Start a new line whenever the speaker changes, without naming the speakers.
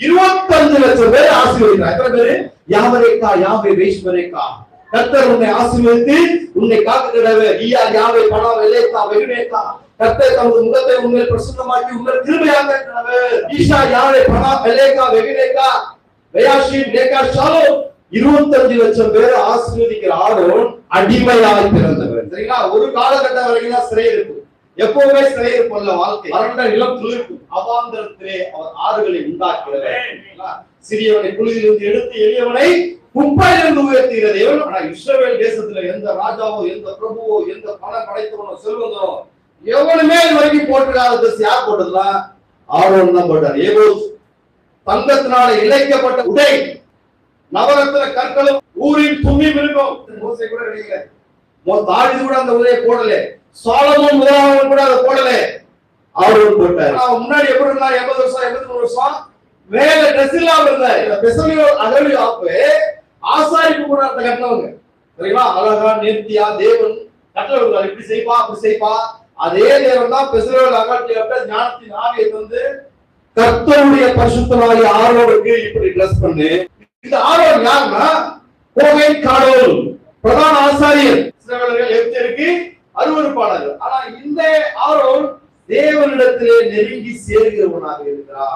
இருபத்தஞ்சு லட்சம் பேர் ஆசீர்வதிக்கிறார். எத்தனை பேரு? யாவரேக்கா யாவே வேஷ்மரேக்கா கர்த்தர் உன்னை ஆசீர்வதித்து உன்னை காக்குகிறவர் ஈயா யாவை பணம் வெள்ளைக்கா வெகுமேக்கா கர்த்தர் தமது முகத்தை உண்மையில் பிரசுத்தமாக்கி உங்கள் கிருபையாக இருக்கிறவர் ஈஷா யாவை பணம் வெள்ளைக்கா வெகுமேக்கா வெயாஷி லேக்கா ஷாலோ இருபத்தஞ்சு லட்சம் பேர் ஆசீர்வதிக்கிற ஆரோன் அடிமையாக பிறந்தவர். சரிங்களா? ஒரு காலகட்டம் வரைக்கும் தான் சிறை இருக்கும். எப்பவுமே சிறை இருக்கும்ல வாழ்க்கை வறண்ட நிலம் துளிர்க்கும். அவாந்தரத்திலே அவர் ஆறுகளை உண்டாக்குகிறார். சிறியவனை குழியிலிருந்து எடுத்து எளியவனை குப்பையிலிருந்து உயர்த்துகிறது ஆனா இஸ்ரவேல் தேசத்துல எந்த ராஜாவோ எந்த பிரபுவோ எந்த பணம் படைத்தவனோ செல்வந்தனோ எவனுமே இது வரைக்கும் போட்டிருக்காத ட்ரெஸ் யார் போட்டதுனா ஆரோன் தான் போட்டார். ஏதோ தங்கத்தினால இழைக்கப்பட்ட உடை. நவரத்ன கற்களும் ஊரின் துணியும் இருக்கும் மோசை கூட கிடைக்கல தாவீது கூட அந்த உதவியை போடல. சாலமோன் முதலாளன் கூட அதை போடல அவரும் போட்டார். முன்னாடி எப்படி இருந்தா எண்பது வருஷம் எண்பத்தி மூணு வருஷம்? மேல ட்ரெஸ் இல்லாம இருந்தார். இந்த பெசலியோ அகலி ஆப்பு ஆசாரிப்பு கூட அந்த கட்டினவங்க. சரிங்களா? அழகா நேர்த்தியா தேவன் கட்டளை இப்படி செய்ப்பா அப்படி செய்ப்பா. அதே தேவன் தான் பெசலியோ அகலி ஞானத்தின் ஆவியை வந்து கர்த்தருடைய பரிசுத்தமாகிய ஆரோனுக்கு இப்படி ட்ரெஸ் பண்ணு. இந்த ஆரோன் யாருன்னா? கோவை காடோல் பிரதான ஆசாரியர். சிலவர்கள் எப்தருக்கு அருவறுப்பாளர்கள் ஆனா இந்த ஆரோன் தேவனிடத்திலே நெருங்கி சேர்கிறவனாக இருக்கிறார்